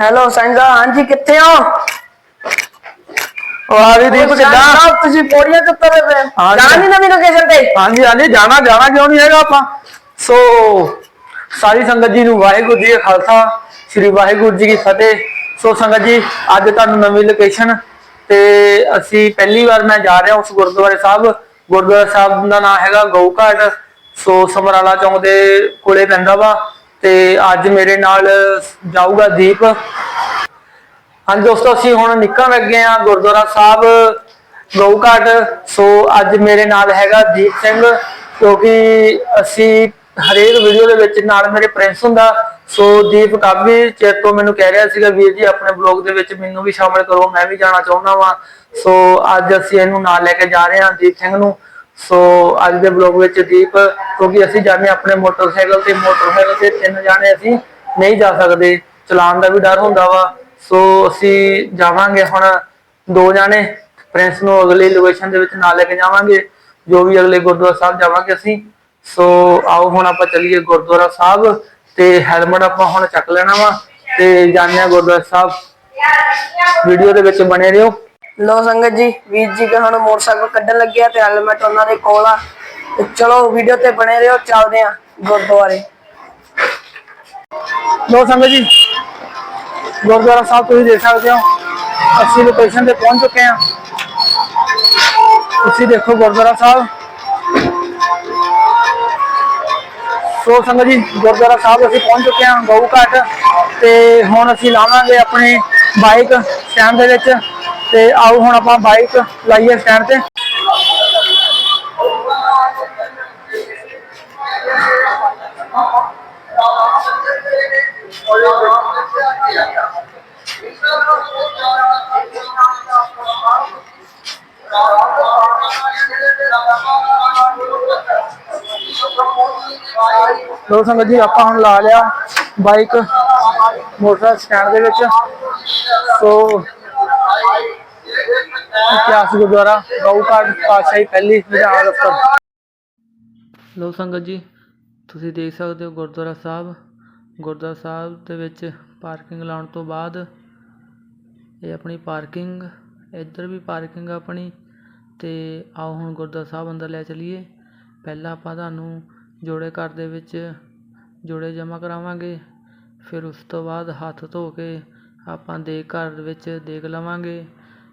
Hello ਸੰਗਾ ਹਾਂਜੀ ਕਿੱਥੇ ਹੋ? ਵਾਹ ਵੀ ਦੀਪ ਕਿੱਦਾਂ? ਸਾਹਿਬ ਤੁਸੀਂ ਪੌੜੀਆਂ ਤੇ ਉਤਰੇ ਪਏ। ਜਾਣੀ ਨਵੀਂ ਲੋਕੇਸ਼ਨ ਤੇ? ਹਾਂਜੀ ਹਾਂਜੀ ਜਾਣਾ ਜਾਣਾ ਕਿਉਂ ਨਹੀਂ ਹੈਗਾ ਆਪਾਂ? ਸੋ ਸਾਰੀ ਸੰਗਤ ਜੀ ਨੂੰ ਵਾਹਿਗੁਰੂ ਜੀ ਕਾ ਖਾਲਸਾ ਸ੍ਰੀ ਵਾਹਿਗੁਰੂ ਜੀ ਕੀ ਫਤਿਹ। ਸੋ ਸੰਗਤ ਜੀ ਅੱਜ ਤੁਹਾਨੂੰ ਨਵੀਂ ਲੋਕੇਸ਼ਨ ਤੇ ਅਸੀਂ ਪਹਿਲੀ ਵਾਰ ਮੈਂ ਜਾ ਰਿਹਾ ਉਸ ਗੁਰਦੁਆਰੇ ਸਾਹਿਬ। ਗੁਰਦੁਆਰਾ ਸਾਹਿਬ ਦਾ ਨਾਮ ਹੈਗਾ ਗਊ ਘਾਟ ਸੋ ਸਮਰਾਲਾ ਚੌਂਕ ਦੇ ਕੋਲੇ ਪੈਂਦਾ ਵਾ। ਤੇ ਅੱਜ ਮੇਰੇ ਨਾਲ ਜਾਊਗਾ ਦੀਪ। ਹਾਂਜੀ ਦੋਸਤੋ, ਅਸੀਂ ਹੁਣ ਨਿਕਲਣ ਲੱਗੇ ਆ ਗੁਰਦੁਆਰਾ ਸਾਹਿਬ ਗਊ ਘਾਟ ਸੋ ਅੱਜ ਮੇਰੇ ਨਾਲ ਹੈਗਾ ਦੀਪ ਸਿੰਘ, ਕਿਉਂਕਿ ਅਸੀਂ ਹਰੇਕ ਵੀਡੀਓ ਦੇ ਵਿੱਚ ਨਾਲ ਮੇਰੇ ਪ੍ਰਿੰਸ ਹੁੰਦਾ। ਸੋ ਦੀਪ ਕਾਫੀ ਚਿਰ ਤੋਂ ਮੈਨੂੰ ਕਹਿ ਰਿਹਾ ਸੀਗਾ, ਵੀਰ ਜੀ, ਆਪਣੇ ਬਲੌਗ ਦੇ ਵਿੱਚ ਮੈਨੂੰ ਵੀ ਸ਼ਾਮਲ ਕਰੋ, ਮੈਂ ਵੀ ਜਾਣਾ ਚਾਹੁੰਦਾ ਵਾਂ। ਸੋ ਅੱਜ ਅਸੀਂ ਇਹਨੂੰ ਨਾਲ ਲੈ ਕੇ ਜਾ ਰਹੇ ਹਾਂ ਦੀਪ ਸਿੰਘ ਨੂੰ। ਸੋ ਅੱਜ ਦੇ ਬਲੌਗ ਵਿੱਚ ਦੀਪ, ਕਿਉਂਕਿ ਅਸੀਂ ਜਾਂਦੇ ਹਾਂ ਆਪਣੇ ਮੋਟਰਸਾਈਕਲ ਤੇ ਮੋਟਰਸਾਈਕਲ ਤੇ ਤਿੰਨ ਜਾਣੇ ਅਸੀਂ ਨਹੀਂ ਜਾ ਸਕਦੇ। ਚਲਾਉਣ ਦਾ ਵੀ ਡਰ ਹੁੰਦਾ ਵਾ। ਸੋ ਅਸੀਂ ਜਾਵਾਂਗੇ ਹੁਣ ਦੋ ਜਾਣੇ। ਪ੍ਰਿੰਸ ਨੂੰ ਅਗਲੀ ਲੋਕੇਸ਼ਨ ਦੇ ਵਿੱਚ ਨਾਲ ਲੈ ਕੇ ਜਾਵਾਂਗੇ। ਜੋ ਵੀ ਅਗਲੇ ਗੁਰਦੁਆਰਾ ਸਾਹਿਬ ਜਾਵਾਂਗੇ ਅਸੀਂ। ਸੋ ਆਓ ਹੁਣ ਆਪਾਂ ਚੱਲੀਏ ਗੁਰਦੁਆਰਾ ਸਾਹਿਬ ਤੇ ਹੈਲਮਟ ਆਪਾਂ ਹੁਣ ਚੱਕ ਲੈਣਾ ਵਾ ਤੇ ਜਾਂਦੇ ਹਾਂ ਗੁਰਦੁਆਰਾ ਸਾਹਿਬ। ਵੀਡੀਓ ਦੇ ਵਿੱਚ ਬਣੇ ਰਹੋ। ਲੋ ਸੰਗਤ ਜੀ, ਵੀਰ ਜੀ ਕੇ ਮੋਟਰਸਾਈਕਲ ਕੱਢਣ ਲੱਗਿਆ ਤੇ ਹੈਲਮਟ ਉਹਨਾਂ ਦੇ ਕੋਲ ਆ। ਤੇ ਚਲੋ ਵੀਡੀਓ ਤੇ ਬਣੇ ਰਹੋ, ਚੱਲਦੇ ਆ ਗੁਰਦੁਆਰੇ। ਲੋ ਸੰਗਤ ਜੀ, ਗੁਰਦੁਆਰਾ ਸਾਹਿਬ ਤੁਸੀਂ ਦੇਖ ਸਕਦੇ ਹੋ, ਅਸੀਂ ਲੋਕੇਸ਼ਨ ਤੇ ਪਹੁੰਚ ਚੁੱਕੇ ਹਾਂ। ਤੁਸੀਂ ਦੇਖੋ ਗੁਰਦੁਆਰਾ ਸਾਹਿਬ। ਸੋ ਸੰਗਤ ਜੀ, ਗੁਰਦੁਆਰਾ ਸਾਹਿਬ ਅਸੀਂ ਪਹੁੰਚ ਚੁੱਕੇ ਹਾਂ ਗਊ ਘਾਟ ਤੇ ਹੁਣ ਅਸੀਂ ਲਾਵਾਂਗੇ ਆਪਣੇ ਬਾਈਕ ਸਟੈਂਡ ਦੇ ਵਿੱਚ। ਤੇ ਆਓ ਹੁਣ ਆਪਾਂ ਬਾਈਕ ਲਾਈਏ ਸਟੈਂਡ ਤੇ। ਲੋ ਸੰਗਤ ਜੀ, ਆਪਾਂ ਹੁਣ ਲਾ ਲਿਆ ਬਾਈਕ ਮੋਟਰ ਸਟੈਂਡ ਦੇ ਵਿੱਚ। ਸੋ ਇਤਿਹਾਸ ਗੁਰਦੁਆਰਾ ਗਊ ਪਾਤਸ਼ਾਹੀ ਪਹਿਲੀ ਵਿਧਾਨ ਦਫ਼ਤਰ। ਲੋ ਸੰਗਤ ਜੀ, ਤੁਸੀਂ ਦੇਖ ਸਕਦੇ ਹੋ ਗੁਰਦੁਆਰਾ ਸਾਹਿਬ। ਗੁਰਦੁਆਰਾ ਸਾਹਿਬ ਦੇ ਵਿੱਚ ਪਾਰਕਿੰਗ ਲਾਉਣ ਤੋਂ ਬਾਅਦ ਇਹ ਆਪਣੀ ਪਾਰਕਿੰਗ, ਇੱਧਰ ਵੀ ਪਾਰਕਿੰਗ ਆਪਣੀ। ਤੇ ਆਓ ਹੁਣ ਗੁਰਦੁਆਰਾ ਸਾਹਿਬ ਅੰਦਰ ਲੈ ਚਲੀਏ। ਪਹਿਲਾਂ ਆਪਾਂ ਤੁਹਾਨੂੰ ਜੋੜੇ ਘਰ ਦੇ ਵਿੱਚ ਜੋੜੇ ਜਮ੍ਹਾਂ ਕਰਾਵਾਂਗੇ। ਫਿਰ ਉਸ ਤੋਂ ਬਾਅਦ ਹੱਥ ਧੋ ਕੇ ਆਪਾਂ ਦੇ ਘਰ ਵਿੱਚ ਦੇਖ ਲਵਾਂਗੇ।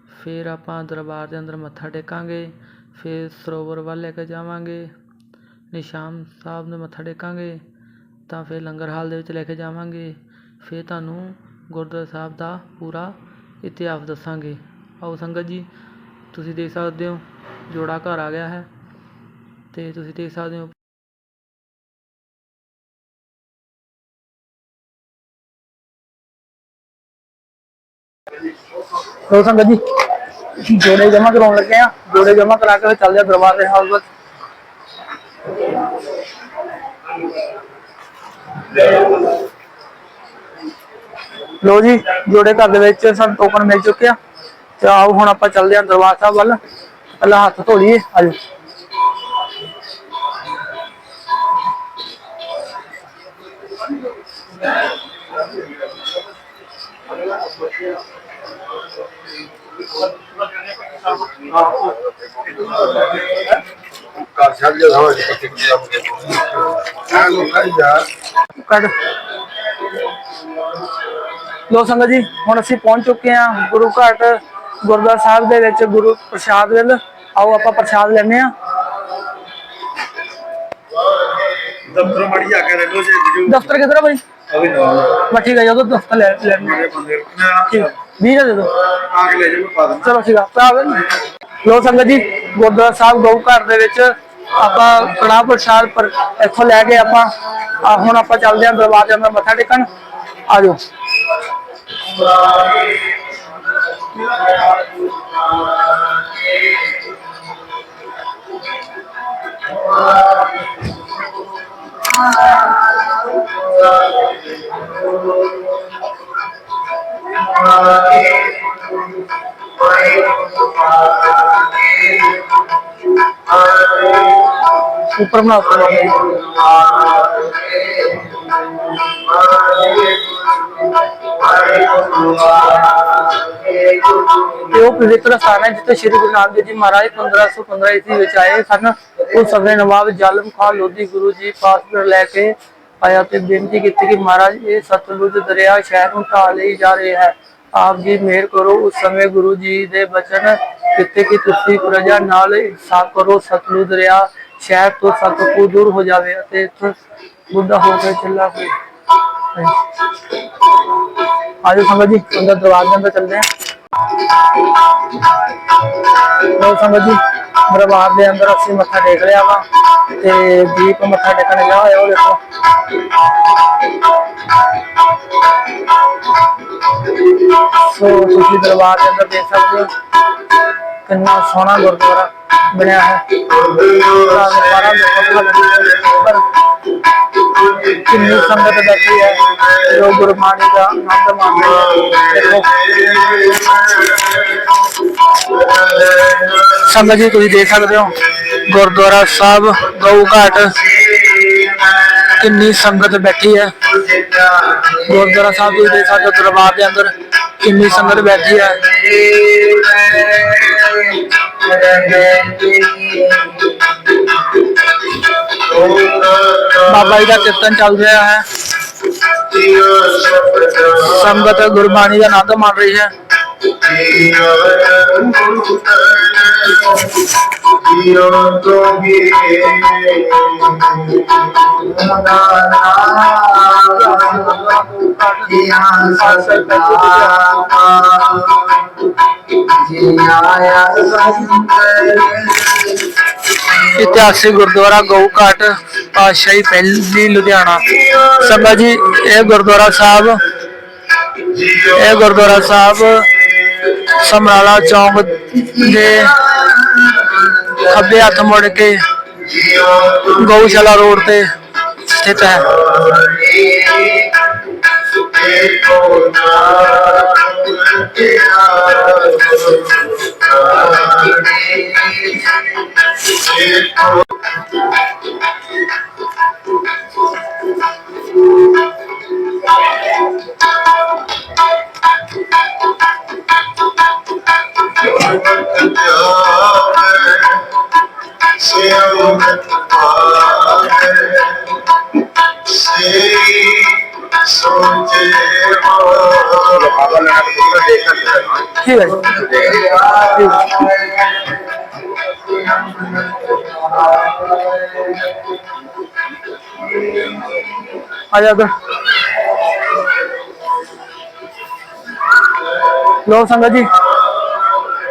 ਫਿਰ ਆਪਾਂ ਦਰਬਾਰ ਦੇ ਅੰਦਰ ਮੱਥਾ ਟੇਕਾਂਗੇ, ਫਿਰ ਸਰੋਵਰ ਵੱਲ ਲੈ ਕੇ ਜਾਵਾਂਗੇ। ਨਿਸ਼ਾਨ ਸਾਹਿਬ ਨੂੰ ਮੱਥਾ ਟੇਕਾਂਗੇ, ਤਾਂ ਫਿਰ ਲੰਗਰ ਹਾਲ ਦੇ ਵਿੱਚ ਲੈ ਕੇ ਜਾਵਾਂਗੇ। ਫਿਰ ਤੁਹਾਨੂੰ ਗੁਰਦੁਆਰਾ ਸਾਹਿਬ ਦਾ ਪੂਰਾ ਇਤਿਹਾਸ ਦੱਸਾਂਗੇ। ਆਓ ਸੰਗਤ ਜੀ, ਤੁਸੀਂ ਦੇਖ ਸਕਦੇ ਹੋ ਜੋੜਾ ਘਰ ਆ ਗਿਆ ਹੈ ਅਤੇ ਤੁਸੀਂ ਦੇਖ ਸਕਦੇ ਹੋ ਲੋ ਸੰਗਤ ਜੀ, ਜੋੜੇ ਜਮਾ ਕਰਾਉਣ ਲੱਗੇ ਆ ਜੋੜੇ ਜਮਾ ਕਰਾ ਕੇ ਫਿਰ ਚੱਲਦੇ ਦਰਬਾਰ ਦੇ ਹਾਲ ਵਿੱਚ ਲੋ ਜੀ, ਜੋੜੇ ਘਰ ਦੇ ਵਿੱਚ ਸਾਨੂੰ ਟੋਕਨ ਮਿਲ ਚੁੱਕਿਆ ਤੇ ਆਓ ਹੁਣ ਆਪਾਂ ਚੱਲਦੇ ਆ ਦਰਬਾਰ ਸਾਹਿਬ ਵੱਲ। ਪਹਿਲਾਂ ਹੱਥ ਧੋ ਲਈਏ, ਆਜੋ। ਘਰ ਛੱਡ ਜਾ ਥੋੜਾ ਜਿਹਾ ਕਿੱਥੇ ਗਿਆ ਮੁਝੇ ਆ ਲੋ ਖਾਈ ਜਾ ਕੱਢ ਲੋ ਸੰਗਤ ਜੀ ਹੁਣ ਅਸੀਂ ਪਹੁੰਚ ਚੁੱਕੇ ਹਾਂ ਗੁਰੂ ਘਾਟ ਗੁਰਦੁਆਰਾ ਸਾਹਿਬ ਦੇ ਵਿੱਚ ਗੁਰੂ ਪ੍ਰਸ਼ਾਦ ਵੱਲ। ਆਓ ਆਪਾਂ ਪ੍ਰਸ਼ਾਦ ਲੈਣੇ ਆ ਦਫਤਰ ਮੜੀ ਆ ਕੇ ਰੈਲੋ ਜੇ ਦਫ਼ਤਰ ਕਿਧਰ ਭਾਈ ਅਭੀ ਨਾ ਬਸ ਠੀਕ ਹੈ ਜਦੋਂ ਦਫ਼ਤਰ ਲੈ ਲੈਣੇ ਮੇਰੇ ਬੰਦੇ ਰੁਕਣਾ ਠੀਕ। ਵੀਹ ਦੇ ਦਿਓ। ਆ ਲੈ ਪਾ ਦਿੰਦਾ। ਚਲੋ ਠੀਕ ਆ ਤਾਂ ਲੋ ਸੰਗਤ ਜੀ ਗੁਰਦੁਆਰਾ ਸਾਹਿਬ ਗਊ ਘਰ ਦੇ ਵਿੱਚ ਆਪਾਂ ਕੜਾਹ ਪ੍ਰਸ਼ਾਦ ਪਰ ਇੱਥੋਂ ਲੈ ਕੇ ਆਪਾਂ ਆ ਹੁਣ ਆਪਾਂ ਚੱਲਦੇ ਹਾਂ ਦਰਬਾਰ ਦੇ ਅੰਦਰ ਮੱਥਾ ਟੇਕਣ। ਆ ਜਾਓ। ਉੱਪਰ ਬਣਾ ਤੇ ਉਹ ਪਵਿੱਤਰ ਸਥਾਨ ਹੈ ਜਿੱਥੇ ਸ਼੍ਰੀ ਗੁਰੂ ਨਾਨਕ ਦੇਵ ਜੀ ਮਹਾਰਾਜ 1515 ਈਸਵੀ ਵਿੱਚ ਆਏ ਸਨ ਉਸ ਸਮੇਂ ਨਵਾਬ ਜ਼ਾਲਮ ਖਾਨ ਲੋਧੀ ਗੁਰੂ ਜੀ ਪਾਸਪੋਰਟ ਲੈ ਕੇ ਆਇਆ ਤੇ ਬੇਨਤੀ ਕੀਤੀ ਕਿ ਮਹਾਰਾਜ, ਇਹ ਸਤਲੁਜ ਦਰਿਆ ਸ਼ਹਿਰ ਨੂੰ ਢਾਹ ਲਈ ਜਾ ਰਿਹਾ ਹੈ। ਆਪ ਜੀ ਮਿਹਰ ਕਰੋ, ਉਸ ਸਮੇਂ ਗੁਰੂ ਜੀ ਦੇ ਬਚਨ ਕਿਤੇ ਕਿ ਤੁਸੀਂ ਪ੍ਰਜਾ ਨਾਲ ਇਨਸਾਫ ਕਰੋ, ਸਤਲੁਜ ਦਰਿਆ ਸ਼ਹਿਰ ਤੋਂ ਸਭ ਦੂਰ ਹੋ ਜਾਵੇ ਅਤੇ ਇੱਥੋਂ ਬੁੱਢਾ ਹੋ ਕੇ ਚੱਲਾ ਕੋਈ ਆਜੋ ਸੰਗਤ ਜੀ, ਅੰਦਰ ਦਰਵਾਜ਼ੇ ਅੰਦਰ ਚੱਲਦੇ ਹਾਂ। ਲੋ ਸੰਗਤ ਜੀ, ਦਰਬਾਰ ਦੇ ਅੰਦਰ ਅਸੀਂ ਮੱਥਾ ਟੇਕ ਲਿਆ ਵਾ ਤੇ ਦੀਪ ਮੱਥਾ ਟੇਕਣ ਗਿਆ ਹੋਇਆ ਉਹ ਦੇਖੋ। ਸੋ ਤੁਸੀਂ ਦਰਬਾਰ ਦੇ ਅੰਦਰ ਦੇਖ ਸਕਦੇ ਹੋ ਕਿੰਨਾ ਸੋਹਣਾ ਗੁਰਦੁਆਰਾ। ਬਣਿਆ ਹੈ ਸਾਰਾ ਪਰ ਕਿੰਨੀ ਸੰਗਤ ਬੈਠੀ ਹੈ, ਜੋ ਗੁਰਬਾਣੀ ਦਾ ਆਨੰਦ ਮਾਣਦੇ ਹੈ। ਸੰਗਤ ਜੀ, ਤੁਸੀਂ ਦੇਖ ਸਕਦੇ ਹੋ, ਗੁਰਦੁਆਰਾ ਸਾਹਿਬ, ਗਊ ਘਾਟ। ਕਿੰਨੀ ਸੰਗਤ ਬੈਠੀ ਹੈ। ਗੁਰਦੁਆਰਾ ਸਾਹਿਬ, ਤੁਸੀਂ ਦੇਖ ਸਕਦੇ ਹੋ ਦਰਬਾਰ ਦੇ ਅੰਦਰ। ਕਿੰਨੀ ਸੰਗਤ ਬੈਠੀ ਹੈ? ਬਾਬਾ ਜੀ ਦਾ ਕੀਰਤਨ ਚੱਲ ਰਿਹਾ ਹੈ। ਸੰਗਤ ਗੁਰਬਾਣੀ ਦਾ ਆਨੰਦ ਮਾਣ ਰਹੀ ਹੈ। ਇਤਿਹਾਸਿਕ ਗੁਰਦੁਆਰਾ ਗਊ ਘਾਟ ਪਾਤਸ਼ਾਹੀ ਪਹਿਲੀ ਲੁਧਿਆਣਾ। ਸੰਗਤ ਜੀ, ਇਹ ਗੁਰਦੁਆਰਾ ਸਾਹਿਬ, ਇਹ ਗੁਰਦੁਆਰਾ ਸਾਹਿਬ ਸਮਰਾਲਾ ਚੌਂਕ ਦੇ ਖੱਬੇ ਹੱਥ ਮੁੜ ਕੇ ਗਊਸ਼ਾਲਾ ਰੋਡ ਤੇ ਸਥਿਤ ਹੈ ਠੀਕ ਹੈ ਜੀ। ਆ ਜਾ ਉਧਰ ਲੋ ਸੰਗਤ ਜੀ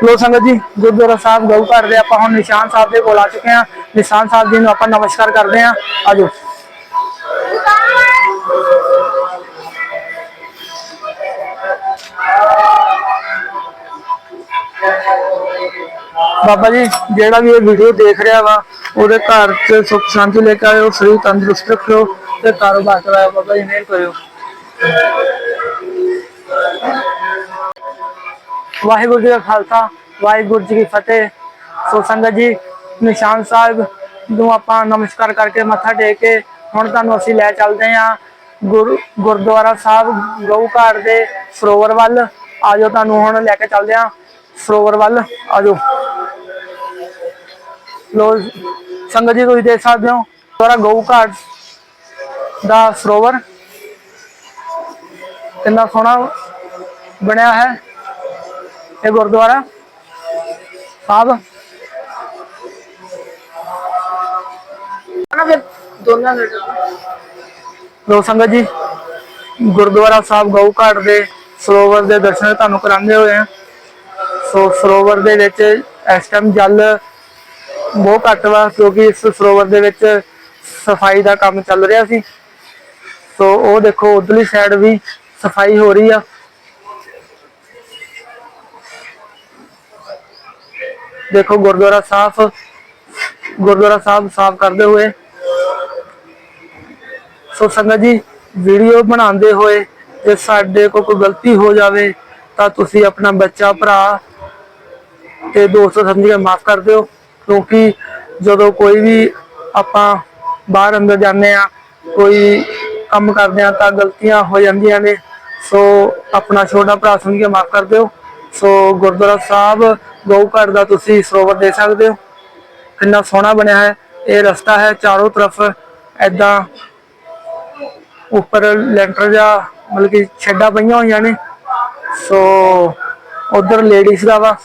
ਲੋ ਸੰਗਤ ਜੀ ਗੁਰਦੁਆਰਾ ਸਾਹਿਬ ਗਊ ਘਰ ਦੇ ਆਪਾਂ ਹੁਣ ਨਿਸ਼ਾਨ ਸਾਹਿਬ ਦੇ ਕੋਲ ਆ ਚੁੱਕੇ ਹਾਂ ਨਿਸ਼ਾਨ ਸਾਹਿਬ ਜੀ ਨੂੰ ਆਪਾਂ ਨਮਸਕਾਰ ਕਰਦੇ ਹਾਂ ਆਜੋ ਬਾਬਾ ਜੀ, ਜਿਹੜਾ ਵੀ ਇਹ ਵੀਡੀਓ ਦੇਖ ਰਿਹਾ ਵਾ, ਉਹਦੇ ਘਰ 'ਚ ਸੁੱਖ ਸ਼ਾਂਤੀ ਲੈ ਕੇ ਆਇਓ, ਸਰੀਰ ਤੰਦਰੁਸਤ ਰੱਖਿਓ ਤੇ ਕਾਰੋਬਾਰ ਕਰਾਇਓ। ਬਾਬਾ ਜੀ, ਮਿਹਰ ਕਰਿਓ। ਵਾਹਿਗੁਰੂ ਜੀ ਕਾ ਖਾਲਸਾ, ਵਾਹਿਗੁਰੂ ਜੀ ਕੀ ਫਤਿਹ। ਸੋ ਸੰਗਤ ਜੀ, ਨਿਸ਼ਾਨ ਸਾਹਿਬ ਨੂੰ ਆਪਾਂ ਨਮਸਕਾਰ ਕਰਕੇ ਮੱਥਾ ਟੇਕ ਕੇ ਹੁਣ ਤੁਹਾਨੂੰ ਅਸੀਂ ਲੈ ਚੱਲਦੇ ਹਾਂ। ਗੁਰੂ, ਗੁਰਦੁਆਰਾ ਸਾਹਿਬ, ਗਊ ਘਾਟ ਦੇ ਸਰੋਵਰ ਵੱਲ। ਆਜੋ ਤੁਹਾਨੂੰ ਹੁਣ ਲੈ ਕੇ ਚੱਲਦੇ ਹਾਂ। ਸਰੋਵਰ ਵੱਲ ਆਜੋ ਲੋ ਸੰਗਤ ਜੀ ਤੁਸੀਂ ਦੇਖ ਸਕਦੇ ਹੋ ਗੁਰਦੁਆਰਾ ਗਊ ਘਾਟ ਦਾ ਸਰੋਵਰ ਕਿੰਨਾ ਸੋਹਣਾ ਬਣਿਆ ਹੈ ਇਹ ਗੁਰਦੁਆਰਾ ਸਾਹਿਬ। ਲੋ ਸੰਗਤ ਜੀ ਗੁਰਦੁਆਰਾ ਸਾਹਿਬ ਗਊ ਘਾਟ ਦੇ ਸਰੋਵਰ ਦੇ ਦਰਸ਼ਨ ਤੁਹਾਨੂੰ ਕਰਾਉਂਦੇ ਹੋਏ ਆ ਸੋ ਸਰੋਵਰ ਦੇ ਵਿੱਚ ਇਸ ਟਾਈਮ ਜਲ ਬਹੁਤ ਘੱਟ ਵਾ, ਕਿਉਂਕਿ ਇਸ ਸਰੋਵਰ ਦੇ ਵਿੱਚ ਸਫ਼ਾਈ ਦਾ ਕੰਮ ਚੱਲ ਰਿਹਾ ਸੀ। ਸੋ ਉਹ ਦੇਖੋ, ਉਧਰਲੀ ਸਾਈਡ ਵੀ ਸਫ਼ਾਈ ਹੋ ਰਹੀ ਆ। ਦੇਖੋ, ਗੁਰਦੁਆਰਾ ਸਾਫ਼ ਗੁਰਦੁਆਰਾ ਸਾਹਿਬ ਸਾਫ਼ ਕਰਦੇ ਹੋਏ। ਸੋ ਸੰਗਤ ਜੀ ਵੀਡੀਓ ਬਣਾਉਂਦੇ ਹੋਏ ਜੇ ਸਾਡੇ ਕੋਲ ਕੋਈ ਗਲਤੀ ਹੋ ਜਾਵੇ, ਤਾਂ ਤੁਸੀਂ ਆਪਣਾ ਬੱਚਾ, ਭਰਾ ਤੇ ਦੋਸਤ ਸਮਝ ਕੇ ਮਾਫ ਕਰ ਦਿਓ। ਕਿਉਂਕਿ ਜਦੋਂ ਕੋਈ ਵੀ ਆਪਾਂ ਬਾਹਰ ਅੰਦਰ ਜਾਂਦੇ ਆ ਕੋਈ ਕੰਮ ਕਰਦੇ ਆ ਤਾਂ ਗਲਤੀਆਂ ਹੋ ਜਾਂਦੀਆਂ ਨੇ। ਸੋ ਆਪਣਾ ਛੋਟਾ ਭਰਾ ਸੁਣ ਕੇ ਮਾਫ ਕਰ ਦਿਓ। ਸੋ ਗੁਰਦੁਆਰਾ ਸਾਹਿਬ, ਗਊ ਘਰ ਦਾ ਤੁਸੀਂ ਸਰੋਵਰ ਦੇ ਸਕਦੇ ਹੋ। ਕਿੰਨਾ ਸੋਹਣਾ ਬਣਿਆ ਹੈ। ਇਹ ਰਸਤਾ ਹੈ ਚਾਰੋਂ ਤਰਫ ਐਦਾਂ ਉੱਪਰ ਲੈਂਟਰ ਜਾਂ ਮਤਲਬ ਕਿ ਛੱਡਾਂ ਪਈਆਂ ਹੋਈਆਂ ਨੇ। ਸੋ ਉਧਰ ਲੇਡੀਜ਼ ਦਾ ਵਾ।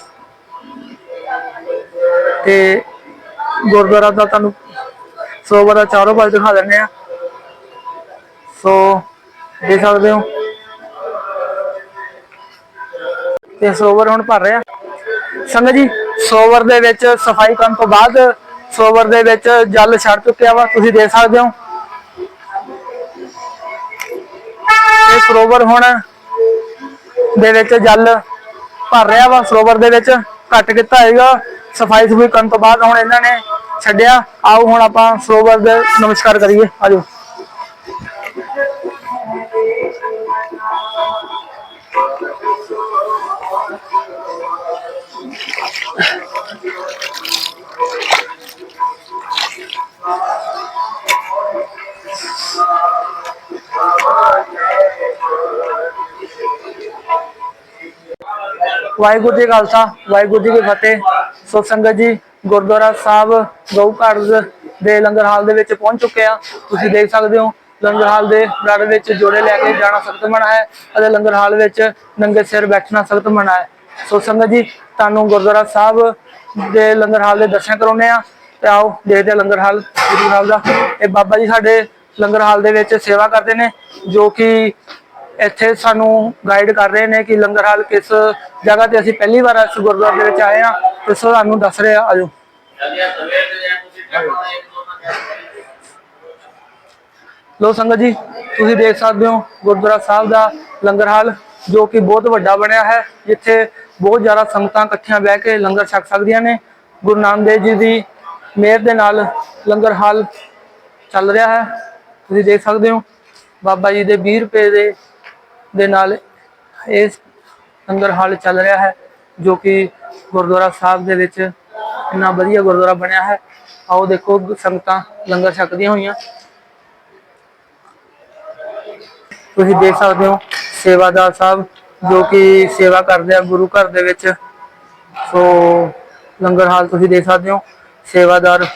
ਤੇ ਗੁਰਦੁਆਰਾ ਦਾ ਤੁਹਾਨੂੰ ਸਰੋਵਰ ਦਾ ਚਾਰੋਂ ਪਾਸੇ ਦਿਖਾ ਦਿੰਦੇ ਆ ਸੋ ਦੇਖ ਸਕਦੇ ਹੋ। ਤੇ ਸਰੋਵਰ ਹੁਣ ਭਰ ਰਿਹਾ ਸੰਗਤ ਜੀ ਸਰੋਵਰ ਦੇ ਵਿੱਚ ਸਫ਼ਾਈ ਕਰਨ ਤੋਂ ਬਾਅਦ ਸਰੋਵਰ ਦੇ ਵਿੱਚ ਜਲ ਛੱਡ ਚੁੱਕਿਆ ਵਾ, ਤੁਸੀਂ ਦੇਖ ਸਕਦੇ ਹੋ। ਇਹ ਸਰੋਵਰ ਹੁਣ ਦੇ ਵਿੱਚ ਜਲ ਭਰ ਰਿਹਾ ਵਾ, ਸਰੋਵਰ ਦੇ ਵਿੱਚ। ਘੱਟ ਕੀਤਾ ਹੈਗਾ ਸਫ਼ਾਈ ਸੁਫਾਈ ਕਰਨ ਤੋਂ ਬਾਅਦ ਹੁਣ ਇਹਨਾਂ ਨੇ ਛੱਡਿਆ। ਆਓ ਹੁਣ ਆਪਾਂ ਸਰੋਵਰ ਦੇ ਨਮਸਕਾਰ ਕਰੀਏ। ਆਜੋ। ਵਾਹਿਗੁਰੂ ਜੀ ਖਾਲਸਾ, ਵਾਹਿਗੁਰੂ ਜੀ ਕੀ ਫਤਿਹ। ਸੋ ਸੰਗਤ ਜੀ, ਗੁਰਦੁਆਰਾ ਸਾਹਿਬ ਗਊ ਘਰ ਦੇ ਲੰਗਰ ਹਾਲ ਦੇ ਵਿੱਚ ਪਹੁੰਚ ਚੁੱਕੇ ਆ ਤੁਸੀਂ ਦੇਖ ਸਕਦੇ ਹੋ, ਲੰਗਰ ਹਾਲ ਦੇ ਬਰਾੜ ਵਿੱਚ ਜੋੜੇ ਲੈ ਕੇ ਜਾਣਾ ਸਖਤ ਮਨਾ ਹੈ ਅਤੇ ਲੰਗਰ ਹਾਲ ਵਿੱਚ ਨੰਗੇ ਸਿਰ ਬੈਠਣਾ ਸਖਤ ਮਨਾ ਹੈ। ਸੋ ਸੰਗਤ ਜੀ, ਤੁਹਾਨੂੰ ਗੁਰਦੁਆਰਾ ਸਾਹਿਬ ਦੇ ਲੰਗਰ ਹਾਲ ਦੇ ਦਰਸ਼ਨ ਕਰਾਉਣੇ ਆ ਤੇ ਆਓ ਦੇਖਦੇ ਆ ਲੰਗਰ ਹਾਲ ਗੁਰੂ ਹਾਲ ਦਾ। ਇਹ ਬਾਬਾ ਜੀ ਸਾਡੇ ਲੰਗਰ ਹਾਲ ਦੇ ਵਿੱਚ ਸੇਵਾ ਕਰਦੇ ਨੇ, ਜੋ ਕਿ ਇੱਥੇ ਸਾਨੂੰ ਗਾਈਡ ਕਰ ਰਹੇ ਨੇ ਕਿ ਲੰਗਰ ਹਾਲ ਕਿਸ ਜਗ੍ਹਾ ਤੇ ਅਸੀਂ ਪਹਿਲੀ ਵਾਰ ਇਸ ਗੁਰਦੁਆਰੇ ਦੇ ਵਿੱਚ ਆਏ ਆ ਤੇ ਸਾਨੂੰ ਦੱਸ ਰਹੇ ਆ, ਆਜੋ। ਲੋ ਸੰਗਤ ਜੀ, ਤੁਸੀਂ ਦੇਖ ਸਕਦੇ ਹੋ ਗੁਰਦੁਆਰਾ ਸਾਹਿਬ ਦਾ ਲੰਗਰ ਹਾਲ ਜੋ ਕਿ ਬਹੁਤ ਵੱਡਾ ਬਣਿਆ ਹੈ, ਜਿੱਥੇ ਬਹੁਤ ਜ਼ਿਆਦਾ ਸੰਗਤਾਂ ਇਕੱਠੀਆਂ ਬਹਿ ਕੇ ਲੰਗਰ ਛਕ ਸਕਦੀਆਂ ਨੇ। ਗੁਰੂ ਨਾਨਕ ਦੇਵ ਜੀ ਦੀ ਮਿਹਰ ਦੇ ਨਾਲ ਲੰਗਰ ਹਾਲ ਚੱਲ ਰਿਹਾ ਹੈ। ਤੁਸੀਂ ਦੇਖ ਸਕਦੇ ਹੋ, ਬਾਬਾ ਜੀ ਦੇ 20 ਰੁਪਏ ਦੇ ਦੇ ਨਾਲ ਇਹ ਲੰਗਰ ਹਾਲ ਚੱਲ ਰਿਹਾ ਹੈ, ਜੋ ਕਿ ਗੁਰਦੁਆਰਾ ਸਾਹਿਬ ਦੇ ਵਿੱਚ ਇੰਨਾ ਵਧੀਆ ਗੁਰਦੁਆਰਾ ਬਣਿਆ ਹੈ। ਆਓ ਦੇਖੋ, ਸੰਗਤਾਂ ਲੰਗਰ ਛਕਦੀਆਂ ਹੋਈਆਂ। ਤੁਸੀਂ ਦੇਖ ਸਕਦੇ ਹੋ, ਸੇਵਾਦਾਰ ਸਾਹਿਬ ਜੋ ਕਿ ਸੇਵਾ ਕਰਦੇ ਆ ਗੁਰੂ ਘਰ ਦੇ ਵਿੱਚ। ਸੋ ਲੰਗਰ ਹਾਲ ਤੁਸੀਂ ਦੇਖ ਸਕਦੇ ਹੋ, ਸੇਵਾਦਾਰ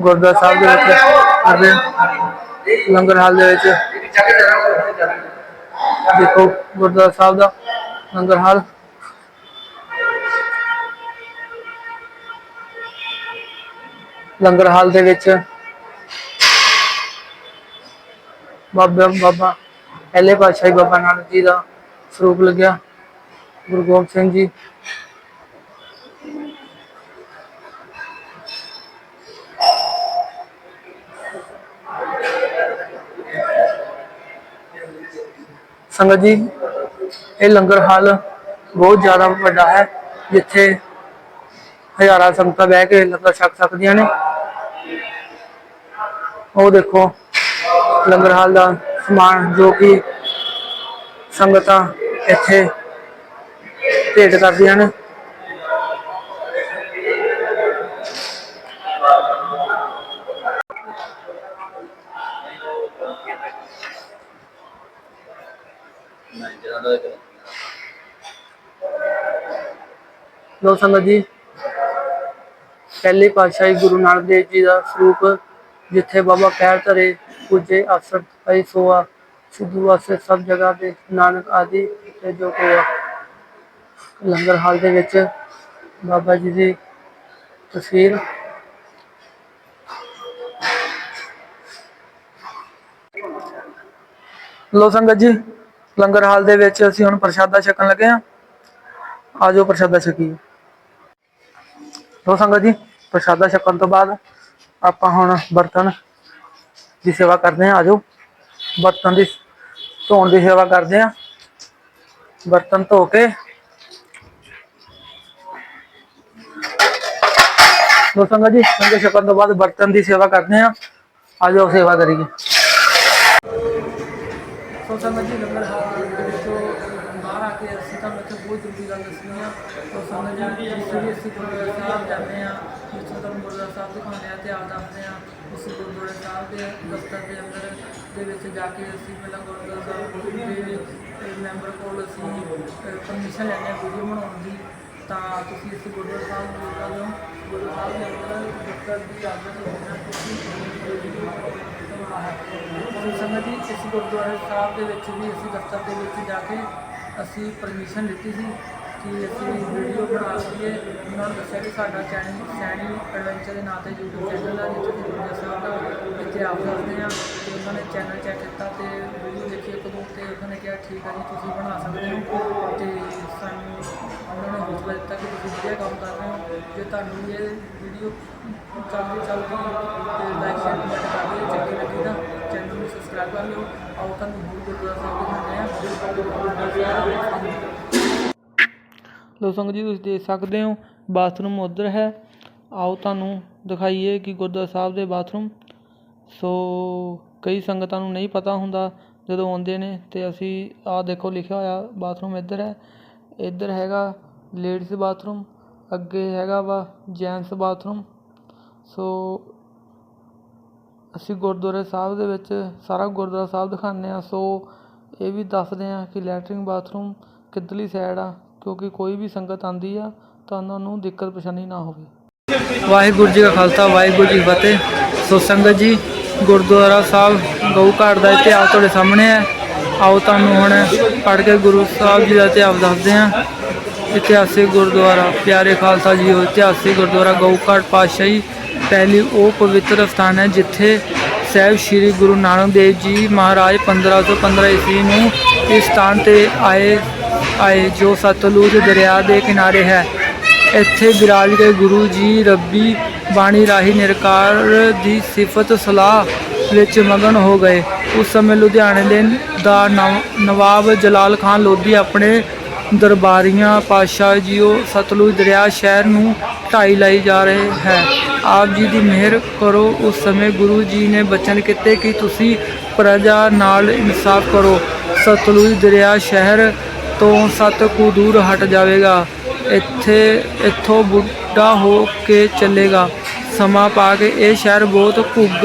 ਗੁਰਦੁਆਰਾ ਸਾਹਿਬ ਦੇ ਵਿੱਚ ਕਰਦੇ ਲੰਗਰ ਹਾਲ ਦੇ ਵਿੱਚ ਦੇਖੋ ਗੁਰਦੁਆਰਾ ਸਾਹਿਬ ਦਾ ਲੰਗਰ ਹਾਲ। ਲੰਗਰ ਹਾਲ ਦੇ ਵਿੱਚ ਬਾਬਾ ਬਾਬਾ ਪਹਿਲੇ ਪਾਤਸ਼ਾਹੀ ਬਾਬਾ ਨਾਨਕ ਜੀ ਦਾ ਸਰੂਪ ਲੱਗਿਆ। ਗੁਰੂ ਗੋਬਿੰਦ ਸਿੰਘ ਜੀ ਸੰਗਤ ਜੀ, ਇਹ ਲੰਗਰ ਹਾਲ ਬਹੁਤ ਜ਼ਿਆਦਾ ਵੱਡਾ ਹੈ, ਜਿੱਥੇ ਹਜ਼ਾਰਾਂ ਸੰਗਤਾਂ ਬਹਿ ਕੇ ਲੰਗਰ ਛਕ ਸਕਦੀਆਂ ਨੇ। ਉਹ ਦੇਖੋ, ਲੰਗਰ ਹਾਲ ਦਾ ਸਮਾਨ ਜੋ ਕਿ ਸੰਗਤਾਂ ਇੱਥੇ ਭੇਟ ਕਰਦੀਆਂ ਨੇ। ਲੋ ਸੰਗਤ ਜੀ। ਪਹਿਲੀ ਪਾਤਸ਼ਾਹੀ ਗੁਰੂ ਨਾਨਕ ਦੇਵ ਜੀ ਦਾ ਸਰੂਪ, ਜਿੱਥੇ ਬਾਬਾ ਪੈਰ ਧਰੇ, ਪੁੱਜੇ ਅਸਰ ਪਈ ਸੋਆ, ਸਿੱਧੂ ਵਾਸਤੇ ਸਭ ਜਗ੍ਹਾ ਤੇ ਨਾਨਕ ਆਦਿ ਤੇ ਜੋ ਕੋਆ ਲੰਗਰ ਹਾਲ ਦੇ ਵਿੱਚ ਬਾਬਾ ਜੀ ਦੀ ਤਸਵੀਰ। ਲੋ ਸੰਗਤ ਜੀ, ਲੰਗਰ ਹਾਲ ਦੇ ਵਿੱਚ ਅਸੀਂ ਹੁਣ ਪ੍ਰਸ਼ਾਦਾ ਛਕਣ ਲੱਗੇ ਹਾਂ। ਆਜੋ ਪ੍ਰਸ਼ਾਦਾ ਛਕੀਏ। ਲੋ ਸੰਗਤ ਜੀ, ਪ੍ਰਸ਼ਾਦਾ ਛਕਣ ਤੋਂ ਬਾਅਦ ਆਪਾਂ ਹੁਣ ਬਰਤਨ ਦੀ ਸੇਵਾ ਕਰਦੇ ਹਾਂ ਆਜੋ ਬਰਤਨ ਦੀ, ਧੋਣ ਦੀ ਸੇਵਾ ਕਰਦੇ ਹਾਂ। ਬਰਤਨ ਧੋ ਕੇ ਲੋ ਸੰਗਤ ਜੀ ਲੰਗਰ ਛਕਣ ਤੋਂ ਬਾਅਦ ਬਰਤਨ ਦੀ ਸੇਵਾ ਕਰਦੇ ਹਾਂ। ਆਜੋ ਸੇਵਾ ਕਰੀਏ। ਸੋ ਸੰਗਤ ਜੀ, ਲੰਗਰ ਹਾਲ ਦੇ ਵਿੱਚੋਂ ਬਾਹਰ ਆ ਕੇ ਅਸੀਂ ਤੁਹਾਨੂੰ ਇੱਥੇ ਬਹੁਤ ਜ਼ਰੂਰੀ ਗੱਲ ਦੱਸਣੀ ਆ। ਸਮਝ ਸੰਗਤ ਜੀ ਜਿਸ ਵੀ ਅਸੀਂ ਗੁਰਦੁਆਰਾ ਸਾਹਿਬ ਜਾਂਦੇ ਆ ਜਿੱਥੋਂ ਤੁਹਾਨੂੰ ਗੁਰਦੁਆਰਾ ਸਾਹਿਬ ਦਿਖਾਉਂਦੇ ਆ ਤੇ ਆਪ ਦੱਸਦੇ ਆ ਉਸ ਗੁਰਦੁਆਰਾ ਸਾਹਿਬ ਦੇ ਦਫ਼ਤਰ ਦੇ ਅੰਦਰ ਦੇ ਵਿੱਚ ਜਾ ਕੇ ਅਸੀਂ ਪਹਿਲਾਂ ਗੁਰਦੁਆਰਾ ਸਾਹਿਬ ਦੇ ਮੈਂਬਰ ਕੋਲ ਅਸੀਂ ਪਰਮਿਸ਼ਨ ਲੈਂਦੇ ਹਾਂ ਵੀਡੀਓ ਬਣਾਉਣ ਦੀ। ਤਾਂ ਤੁਸੀਂ ਇਸ ਗੁਰਦੁਆਰਾ ਸਾਹਿਬ ਨੂੰ ਮਿਲ ਸਕਦੇ ਹੋ ਗੁਰਦੁਆਰਾ ਸਾਹਿਬ ਦੇ ਅੰਦਰ ਦਿੱਕਤ ਦੀ ਆਦਤ ਹੋਣਾ ਤੁਸੀਂ ਵੀਡੀਓ ਇਸ ਗੁਰਦੁਆਰਾ ਸਾਹਿਬ ਦੇ ਵਿੱਚ ਵੀ ਅਸੀਂ ਦਫ਼ਤਰ ਦੇ ਵਿੱਚ ਜਾ ਕੇ ਅਸੀਂ ਪਰਮਿਸ਼ਨ ਲਿੱਤੀ ਸੀ। ਕਿ ਅਸੀਂ ਵੀਡੀਓ ਬਣਾ ਸਕੀਏ। ਉਹਨਾਂ ਨੂੰ ਦੱਸਿਆ ਕਿ ਸਾਡਾ ਚੈਨਲ ਸੈਣੀ ਐਡਵੈਂਚਰ ਦੇ ਨਾਂ ਤੇ YouTube ਚੈਨਲ ਹੈ ਜਿੱਥੇ ਅਸੀਂ ਗੁਰਦੁਆਰਾ ਸਾਹਿਬ ਦਾ ਇਤਿਹਾਸ ਸਕਦੇ ਹਾਂ ਤੇ ਉਹਨਾਂ ਨੇ ਚੈਨਲ ਚੈੱਕ ਕੀਤਾ ਤੇ ਵੀਡੀਓ ਦੇਖੀ ਇੱਕ ਦੋ ਤੇ ਉਹਨਾਂ ਨੇ ਕਿਹਾ, ਠੀਕ ਹੈ ਜੀ, ਤੁਸੀਂ ਬਣਾ ਸਕਦੇ ਹੋ। ਤੇ ਸਾਨੂੰ ਉਹਨਾਂ ਨੇ ਹੌਸਲਾ ਦਿੱਤਾ ਕਿ ਤੁਸੀਂ ਵਧੀਆ ਕੰਮ ਕਰ ਰਹੇ ਹੋ। ਜੇ ਤੁਹਾਨੂੰ ਇਹ ਵੀਡੀਓ ਚੱਲਦੀ ਚੱਲਦੀ ਤੇ ਲਾਈਕ ਸ਼ੇਅਰ ਕਮੈਂਟ ਕਰ ਦਿਓ ਚੰਗੀ ਲੱਗੀ ਤਾਂ ਚੈਨਲ ਨੂੰ ਸਬਸਕ੍ਰਾਈਬ ਕਰ ਲਿਓ। ਆਓ, ਤੁਹਾਨੂੰ ਹੋਰ ਗੁਰਦੁਆਰਾ ਸਾਹਿਬ ਦਿਖਾਉਂਦੇ ਹਾਂ ਲੋ ਸੰਗਤ ਜੀ, ਤੁਸੀਂ ਦੇਖ ਸਕਦੇ ਹੋ, ਬਾਥਰੂਮ ਉਧਰ ਹੈ। ਆਓ ਤੁਹਾਨੂੰ ਦਿਖਾਈਏ ਕਿ ਗੁਰਦੁਆਰਾ ਸਾਹਿਬ ਦੇ ਬਾਥਰੂਮ। ਸੋ ਕਈ ਸੰਗਤਾਂ ਨੂੰ ਨਹੀਂ ਪਤਾ ਹੁੰਦਾ ਜਦੋਂ ਆਉਂਦੇ ਨੇ ਤੇ ਅਸੀਂ ਆਹ ਦੇਖੋ, ਲਿਖਿਆ ਹੋਇਆ ਬਾਥਰੂਮ ਇੱਧਰ ਹੈ। ਇੱਧਰ ਹੈਗਾ ਲੇਡੀਜ਼ ਬਾਥਰੂਮ, ਅੱਗੇ ਹੈਗਾ ਵਾ ਜੈਂਟਸ ਬਾਥਰੂਮ। ਸੋ ਅਸੀਂ ਗੁਰਦੁਆਰੇ ਸਾਹਿਬ ਦੇ ਵਿੱਚ ਸਾਰਾ ਗੁਰਦੁਆਰਾ ਸਾਹਿਬ ਦਿਖਾਉਂਦੇ ਆ ਸੋ ਇਹ ਵੀ ਦੱਸਦੇ ਆ ਕਿ ਲੈਟਰਿੰਗ ਬਾਥਰੂਮ ਕਿੱਧਰਲੀ ਸਾਈਡ ਆ। ਕਿਉਂਕਿ ਕੋਈ ਵੀ ਸੰਗਤ ਆਂਦੀ ਆ ਤਾਂ ਉਹਨਾਂ ਨੂੰ ਦਿੱਕਤ ਪਰੇਸ਼ਾਨੀ ਨਾ ਹੋਵੇ। ਵਾਹਿਗੁਰੂ ਜੀ ਕਾ ਖਾਲਸਾ, ਵਾਹਿਗੁਰੂ ਜੀ ਫਤਿਹ। ਸੋ ਸੰਗਤ ਜੀ, ਗੁਰਦੁਆਰਾ ਸਾਹਿਬ, ਗਊ ਘਾਟ ਦਾ ਇਤਿਹਾਸ ਤੁਹਾਡੇ ਸਾਹਮਣੇ ਹੈ। ਆਓ ਤੁਹਾਨੂੰ ਹੁਣ ਪੜ੍ਹ ਕੇ ਗੁਰੂ ਸਾਹਿਬ ਜੀ ਦਾ ਇਤਿਹਾਸ ਦੱਸਦੇ ਹਾਂ। ਇਤਿਹਾਸਿਕ ਗੁਰਦੁਆਰਾ, ਪਿਆਰੇ ਖਾਲਸਾ ਜੀ, ਇਤਿਹਾਸਿਕ ਗੁਰਦੁਆਰਾ ਗਊ ਘਾਟ ਪਾਤਸ਼ਾਹੀ। ਪਹਿਲੀ ਉਹ ਪਵਿੱਤਰ ਸਥਾਨ ਹੈ ਜਿੱਥੇ ਸਹਿਬ ਸ੍ਰੀ ਗੁਰੂ ਨਾਨਕ ਦੇਵ ਜੀ ਮਹਾਰਾਜ 1515 ਈਸਵੀ ਨੂੰ ਇਸ ਸਥਾਨ ਤੇ ਆਏ ਆਏ ਜੋ ਸਤਲੁਜ ਦਰਿਆ ਦੇ ਕਿਨਾਰੇ ਹੈ। ਇੱਥੇ ਬਿਰਾਜ ਕੇ ਗੁਰੂ ਜੀ, ਰੱਬੀ ਬਾਣੀ ਰਾਹੀ ਨਿਰਕਾਰ ਦੀ ਸਿਫਤ ਸਲਾਹ ਵਿੱਚ ਮਗਨ ਹੋ ਗਏ। ਉਸ ਸਮੇਂ ਲੁਧਿਆਣੇ ਦੇ ਦਾ ਨਵ- ਨਵਾਬ ਜਲਾਲ ਖਾਨ ਲੋਧੀ ਆਪਣੇ ਦਰਬਾਰੀਆਂ ਪਾਤਸ਼ਾਹ ਜੀਓ ਸਤਲੁਜ ਦਰਿਆ ਸ਼ਹਿਰ ਨੂੰ ਢਾਈ ਲਈ ਜਾ ਰਹੇ ਹੈ। ਆਪ ਜੀ ਦੀ ਮਿਹਰ ਕਰੋ। ਉਸ ਸਮੇਂ ਗੁਰੂ ਜੀ ਨੇ ਬਚਨ ਕੀਤੇ ਕਿ ਤੁਸੀਂ ਪ੍ਰਜਾ ਨਾਲ ਇਨਸਾਫ ਕਰੋ। ਸਤਲੁਜ ਦਰਿਆ ਸ਼ਹਿਰ ਤੋਂ ਸੱਤ ਕੁ ਦੂਰ ਹਟ ਜਾਵੇਗਾ। ਇੱਥੇ, ਇੱਥੋਂ ਬੁੱਢਾ ਹੋ ਕੇ ਚੱਲੇਗਾ। ਸਮਾਂ ਪਾ ਕੇ ਇਹ ਸ਼ਹਿਰ ਬਹੁਤ ਘੁੱਗ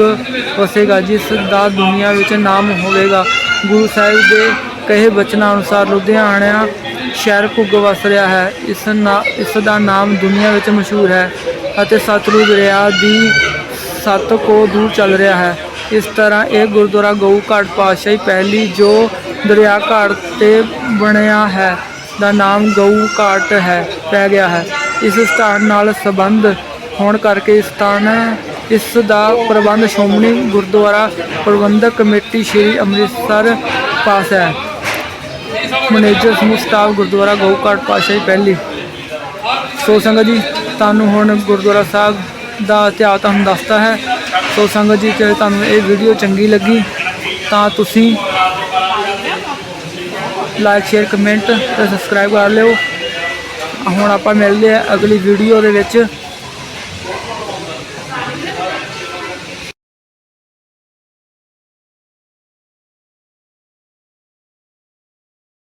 ਵਸੇਗਾ, ਜਿਸ ਦਾ ਦੁਨੀਆ ਵਿੱਚ ਨਾਮ ਹੋਵੇਗਾ। ਗੁਰੂ ਸਾਹਿਬ ਦੇ ਕਹੇ ਬਚਨਾਂ ਅਨੁਸਾਰ ਲੁਧਿਆਣਾ ਸ਼ਹਿਰ ਘੁੱਗ ਵਸ ਰਿਹਾ ਹੈ। ਇਸ ਨਾ, ਇਸ ਦਾ ਨਾਮ ਦੁਨੀਆ ਵਿੱਚ ਮਸ਼ਹੂਰ ਹੈ ਅਤੇ ਸਤਲੁਜ ਦਰਿਆ ਦੀ ਸੱਤ ਕੋ ਦੂਰ ਚੱਲ ਰਿਹਾ ਹੈ। ਇਸ ਤਰ੍ਹਾਂ ਇਹ ਗੁਰਦੁਆਰਾ ਗਊ ਘਾਟ ਪਾਤਸ਼ਾਹੀ ਪਹਿਲੀ ਜੋ ਦਰਿਆ ਘਾਟ ਤੇ ਬਣਿਆ ਹੈ, ਦਾ ਨਾਮ ਗਊ ਘਾਟ ਹੈ, ਪੈ ਗਿਆ ਹੈ। ਇਸ ਸਥਾਨ ਨਾਲ ਸੰਬੰਧ ਹੋਣ ਕਰਕੇ ਇਸ ਸਥਾਨ, ਇਸ ਦਾ ਪ੍ਰਬੰਧ ਸ਼੍ਰੋਮਣੀ ਗੁਰਦੁਆਰਾ ਪ੍ਰਬੰਧਕ ਕਮੇਟੀ ਸ੍ਰੀ ਅੰਮ੍ਰਿਤਸਰ ਪਾਸ ਹੈ। ਮੈਨੇਜਰ ਸਮੂਹ ਸਟਾਫ ਗੁਰਦੁਆਰਾ ਗਊ ਘਾਟ ਪਾਤਸ਼ਾਹੀ ਪਹਿਲੀ। ਸੋ ਸੰਗਤ ਜੀ, ਤੁਹਾਨੂੰ ਹੁਣ ਗੁਰਦੁਆਰਾ ਸਾਹਿਬ ਦਾ ਇਤਿਹਾਸ ਤੁਹਾਨੂੰ ਦੱਸਦਾ ਹੈ। ਸੋ ਸੰਗਤ ਜੀ, ਜੇ ਤੁਹਾਨੂੰ ਇਹ ਵੀਡੀਓ ਚੰਗੀ ਲੱਗੀ, ਤਾਂ ਤੁਸੀਂ ਲਾਈਕ ਸ਼ੇਅਰ ਕਮੈਂਟ ਤੇ ਸਬਸਕ੍ਰਾਈਬ ਕਰ ਲਿਓ। ਹੁਣ ਆਪਾਂ ਮਿਲਦੇ ਆ ਅਗਲੀ ਵੀਡੀਓ ਦੇ ਵਿੱਚ।